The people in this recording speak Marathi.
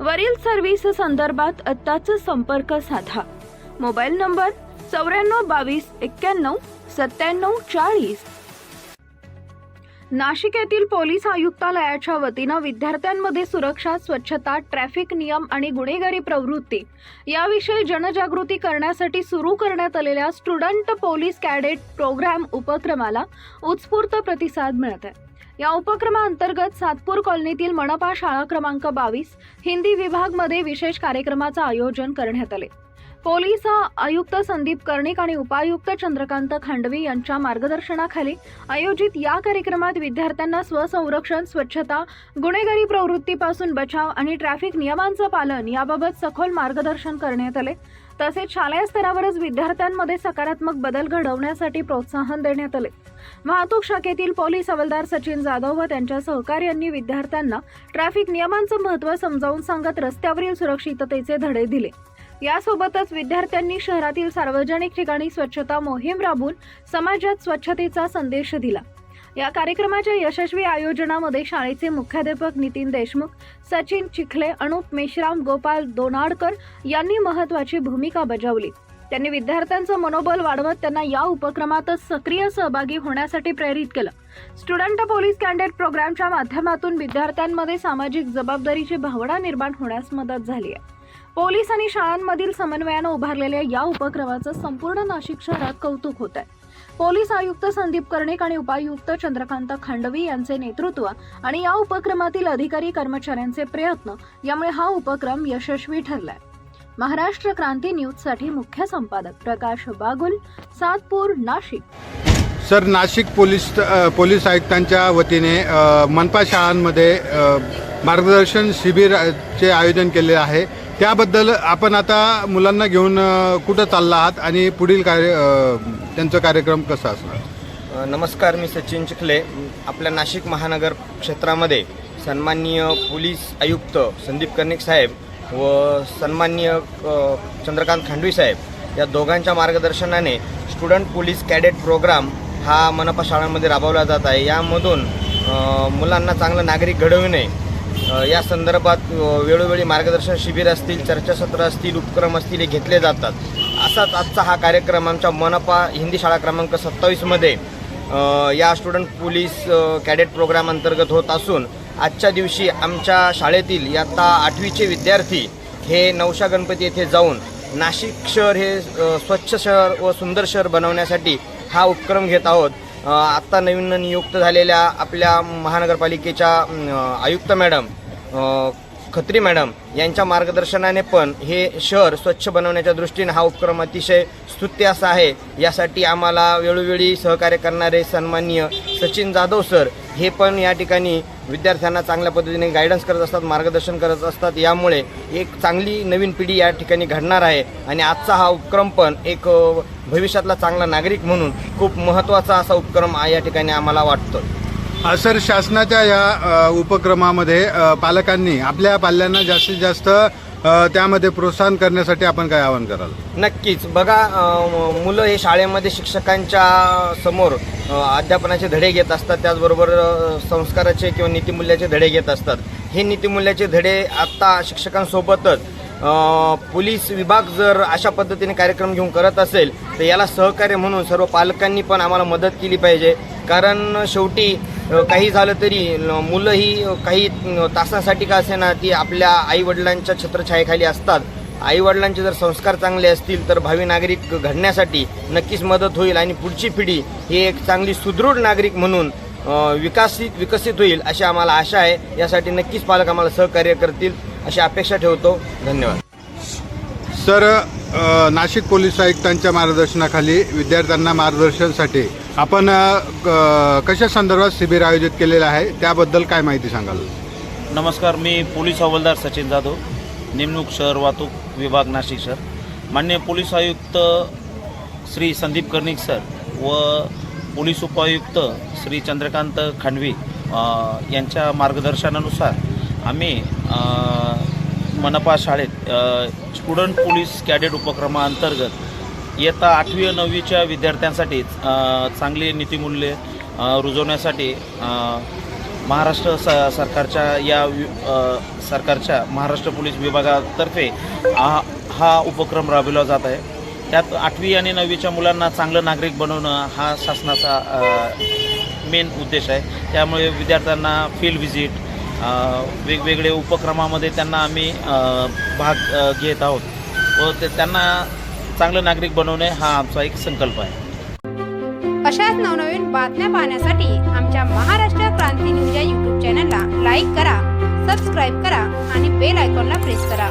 वरील सर्व्हिस संदर्भात आत्ताच संपर्क साधा. मोबाईल नंबर चौऱ्याण्णव बावीस एक्क्याण्णव सत्त्याण्णव चाळीस. नाशिक येथील पोलीस आयुक्तालयाच्या वतीनं विद्यार्थ्यांमध्ये सुरक्षा स्वच्छता ट्रॅफिक नियम आणि गुन्हेगारी प्रवृत्ती याविषयी जनजागृती करण्यासाठी सुरू करण्यात आलेल्या स्टुडंट पोलीस कॅडेट प्रोग्राम उपक्रमाला उत्स्फूर्त प्रतिसाद मिळत आहे. या उपक्रमाअंतर्गत सातपूर कॉलनीतील मनपा शाळा क्रमांक बावीस हिंदी विभागमध्ये विशेष कार्यक्रमाचं आयोजन करण्यात आले. पोलीस आयुक्त संदीप कर्णिक आणि उपायुक्त चंद्रकांत खांडवी यांच्या मार्गदर्शनाखाली आयोजित या कार्यक्रमात विद्यार्थ्यांना स्वसंरक्षण स्वच्छता गुन्हेगारी प्रवृत्तीपासून बचाव आणि ट्रॅफिक नियमांचं पालन याबाबत सखोल मार्गदर्शन करण्यात आले. तसेच शालेय स्तरावरच विद्यार्थ्यांमध्ये सकारात्मक बदल घडवण्यासाठी प्रोत्साहन देण्यात आले. वाहतूक शाखेतील पोलीस हवालदार सचिन जाधव व त्यांच्या सहकार्यांनी विद्यार्थ्यांना ट्रॅफिक नियमांचं महत्त्व समजावून सांगत रस्त्यावरील सुरक्षिततेचे धडे दिले. यासोबतच विद्यार्थ्यांनी शहरातील सार्वजनिक ठिकाणी स्वच्छता मोहीम राबवून समाजात स्वच्छतेचा संदेश दिला. या कार्यक्रमाच्या यशस्वी आयोजनामध्ये शाळेचे मुख्याध्यापक नितीन देशमुख सचिन चिखले अनुप मेश्राम गोपाल दोनाडकर यांनी महत्वाची भूमिका बजावली. त्यांनी विद्यार्थ्यांचं मनोबल वाढवत त्यांना या उपक्रमातच सक्रिय सहभागी होण्यासाठी प्रेरित केलं. स्टुडंट पोलीस कॅन्डेट प्रोग्रामच्या माध्यमातून विद्यार्थ्यांमध्ये सामाजिक जबाबदारीची भावना निर्माण होण्यास मदत झाली आहे. पोलीस आणि शाळांमधील समन्वयानं उभारलेल्या या उपक्रमाचं संपूर्ण नाशिक शहरात कौतुक होत आहे पोलीस आयुक्त संदीप कर्णिक आणि उपायुक्त चंद्रकांत खांडवी यांचे नेतृत्व आणि या उपक्रमातील अधिकारी कर्मचाऱ्यांचे प्रयत्न यामुळे हा उपक्रम यशस्वी ठरलाय. महाराष्ट्र क्रांती न्यूजसाठी मुख्य संपादक Prakash Bagul Satpur Nashik. Sir Nashik police police आयुक्तांच्या वतीने मनपा शाळांमध्ये मार्गदर्शन शिबिराचे आयोजन केले आहे. त्याबद्दल आपण आता मुलांना घेऊन कुठं चालला आहात आणि पुढील कार्य त्यांचा कार्यक्रम कसा असणार? नमस्कार मी सचिन चिखले. आपल्या नाशिक महानगर क्षेत्रामध्ये सन्माननीय पोलीस आयुक्त संदीप कर्णिक साहेब व सन्माननीय चंद्रकांत खांडवी साहेब या दोघांच्या मार्गदर्शनाने स्टुडंट पोलीस कॅडेट प्रोग्राम हा मनपा शाळांमध्ये राबवला जात आहे. यामधून मुलांना चांगलं नागरिक घडविणे या संदर्भात वेळोवेळी मार्गदर्शन शिबिर असतील चर्चासत्र असतील उपक्रम असतील हे घेतले जातात. असाच आजचा हा कार्यक्रम आमच्या मनपा हिंदी शाळा क्रमांक सत्तावीसमध्ये या स्टुडंट पोलीस कॅडेट प्रोग्राम अंतर्गत होत असून आजच्या दिवशी आमच्या शाळेतील इयत्ता आठवीचे विद्यार्थी हे नवशा गणपती येथे जाऊन नाशिक शहर हे स्वच्छ शहर व सुंदर शहर बनवण्यासाठी हा उपक्रम घेत आहोत. आत्ता नवीन नियुक्त झालेल्या आपल्या महानगरपालिकेच्या आयुक्त मॅडम खत्री मॅडम यांच्या मार्गदर्शनाने पण हे शहर स्वच्छ बनवण्याच्या दृष्टीने हा उपक्रम अतिशय स्तुत्य असा आहे. यासाठी आम्हाला वेळोवेळी सहकार्य करणारे सन्माननीय सचिन जाधव सर हे पण या ठिकाणी विद्यार्थ्यांना चांगल्या पद्धतीने गायडन्स करत असतात मार्गदर्शन करत असतात. यामुळे एक चांगली नवीन पिढी या ठिकाणी घडणार आहे आणि आजचा हा उपक्रम पण एक भविष्यातला चांगला नागरिक म्हणून खूप महत्त्वाचा असा उपक्रम या ठिकाणी आम्हाला वाटतो सर शासनाच्या या उपक्रमामध्ये पालकांनी आपल्या पाल्यांना जास्तीत जास्त त्यामध्ये प्रोत्साहन करण्यासाठी आपण काय आवाहन कराल? नक्कीच. बघा मुलं हे शाळेमध्ये शिक्षकांच्या समोर अध्यापनाचे धडे घेत असतात. त्याचबरोबर संस्काराचे किंवा नीतिमूल्याचे धडे घेत असतात. हे नीतिमूल्याचे धडे आत्ता शिक्षकांसोबतच पोलीस विभाग जर अशा पद्धतीने कार्यक्रम घेऊन करत असेल तर याला सहकार्य म्हणून सर्व पालकांनी पण आम्हाला मदत केली पाहिजे. कारण शेवटी काही झालं तरी मुलंही मुलं ही काही तासासाठी तासांसाठी का असेना ती आपल्या आईवडिलांच्या छत्रछायेखाली असतात. आईवडिलांचे जर संस्कार चांगले असतील तर भावी नागरिक घडण्यासाठी नक्कीच मदत होईल आणि पुढची पिढी ही एक चांगली सुदृढ नागरिक म्हणून विकसित विकसित होईल अशी आम्हाला आशा आहे. यासाठी नक्कीच पालक आम्हाला सहकार्य करतील अशी अपेक्षा ठेवतो. धन्यवाद. सर नाशिक पोलीस आयुक्तांच्या मार्गदर्शनाखाली विद्यार्थ्यांना मार्गदर्शनसाठी आपण अ, क- कशा संदर्भात शिबिर आयोजित केलेलं आहे? त्याबद्दल काय माहिती सांगाल? नमस्कार मी पोलीस हवालदार सचिन जाधव नेमणूक शहर वाहतूक विभाग नाशिक शहर मान्य पोलीस आयुक्त श्री संदीप कर्णिक सर व पोलीस उपायुक्त श्री चंद्रकांत खांडवी अ, यांच्या मार्गदर्शनानुसार आम्ही अ, मनपा शाळेत अ, स्टुडंट पोलीस कॅडेट उपक्रमाअंतर्गत इयत्ता आठवी नववीच्या विद्यार्थ्यांसाठी चांगली नीतिमूल्ये रुजवण्यासाठी महाराष्ट्र स सरकारच्या या वि- सरकारच्या महाराष्ट्र पोलीस विभागातर्फे हा हा उपक्रम राबविला जात आहे. त्यात आठवी आणि नववीच्या मुलांना चांगलं नागरिक बनवणं हा शासनाचा मेन उद्देश आहे. त्यामुळे विद्यार्थ्यांना फील्ड व्हिजिट वेगवेगळे उपक्रमामध्ये त्यांना आम्ही भाग घेत आहोत. व ते त्यांना चांगलं नागरिक बनवणे हा आमचा एक संकल्प आहे. अशाच नवनवीन बातम्या पाहण्यासाठी आमच्या महाराष्ट्र क्रांती न्यूज या यूट्यूब चॅनलला लाईक करा सबस्क्राईब करा आणि बेल आयकॉनला प्रेस करा.